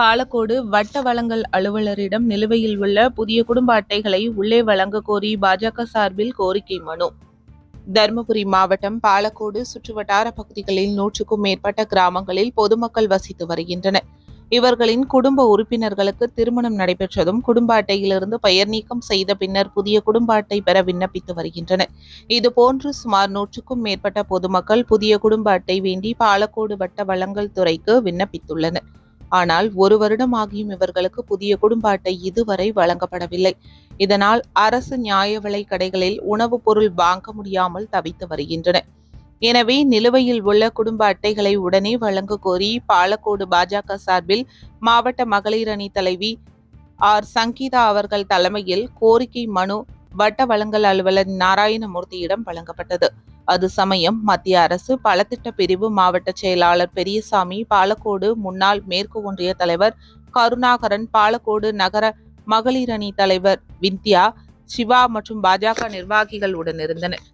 பாலக்கோடு வட்ட வழங்கல் அலுவலரிடம் நிலுவையில் உள்ள புதிய குடும்ப அட்டைகளை உள்ளே வழங்க கோரி பாஜக சார்பில் கோரிக்கை மனு. தருமபுரி மாவட்டம் பாலக்கோடு சுற்றுவட்டார பகுதிகளில் நூற்றுக்கும் மேற்பட்ட கிராமங்களில் பொதுமக்கள் வசித்து வருகின்றனர். இவர்களின் குடும்ப உறுப்பினர்களுக்கு திருமணம் நடைபெற்றதும் குடும்ப அட்டையிலிருந்து பெயர் நீக்கம் செய்த பின்னர் புதிய குடும்ப அட்டை பெற விண்ணப்பித்து வருகின்றனர். இதுபோன்று சுமார் நூற்றுக்கும் மேற்பட்ட பொதுமக்கள் புதிய குடும்ப அட்டை வேண்டி பாலக்கோடு வட்ட வளங்கள் துறைக்கு விண்ணப்பித்துள்ளனர். ஆனால் ஒரு வருடம் ஆகியும் இவர்களுக்கு புதிய குடும்ப அட்டை இதுவரை வழங்கப்படவில்லை. இதனால் அரசு நியாய விலை கடைகளில் உணவுப் பொருள் வாங்க முடியாமல் தவித்து வருகின்றன. எனவே நிலுவையில் உள்ள குடும்ப அட்டைகளை உடனே வழங்க கோரி பாலக்கோடு பாஜக சார்பில் மாவட்ட மகளிர் அணி தலைவி ஆர். சங்கீதா அவர்கள் தலைமையில் கோரிக்கை மனு வட்ட வழங்கல் அலுவலர் நாராயணமூர்த்தியிடம் வழங்கப்பட்டது. அது சமயம் மத்திய அரசு பலத்திட்ட பிரிவு மாவட்ட செயலாளர் பெரியசாமி பாலக்கோடு முன்னாள் மேற்கு ஒன்றிய தலைவர் கருணாகரன் பாலக்கோடு நகர மகளிரணி தலைவர் விந்தியா சிவா மற்றும் பாஜக நிர்வாகிகள் உடன் இருந்தனர்.